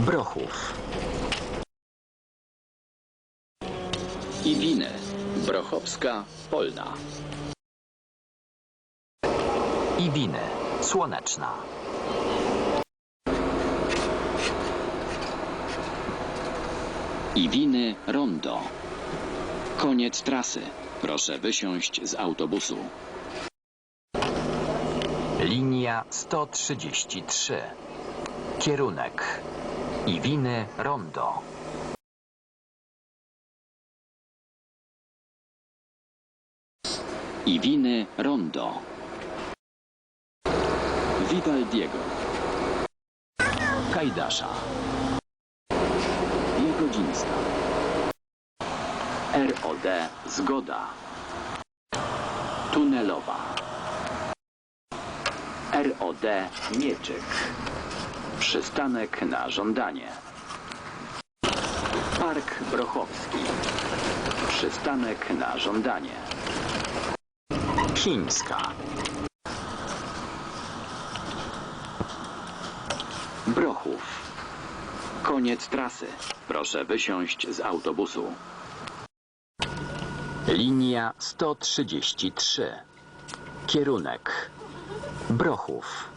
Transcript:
Brochów. Iwiny. Brochowska, Polna. Iwiny. Słoneczna. Iwiny, Rondo. Koniec trasy. Proszę wysiąść z autobusu. Linia 133. Kierunek. Iwiny Rondo. Iwiny, Rondo. Vivaldiego. Kajdasza. Jagodzińska. ROD Zgoda. Tunelowa. ROD Mieczyk. Przystanek na żądanie. Park Brochowski. Przystanek na żądanie. Chińska. Brochów. Koniec trasy. Proszę wysiąść z autobusu. Linia 133. Kierunek. Brochów.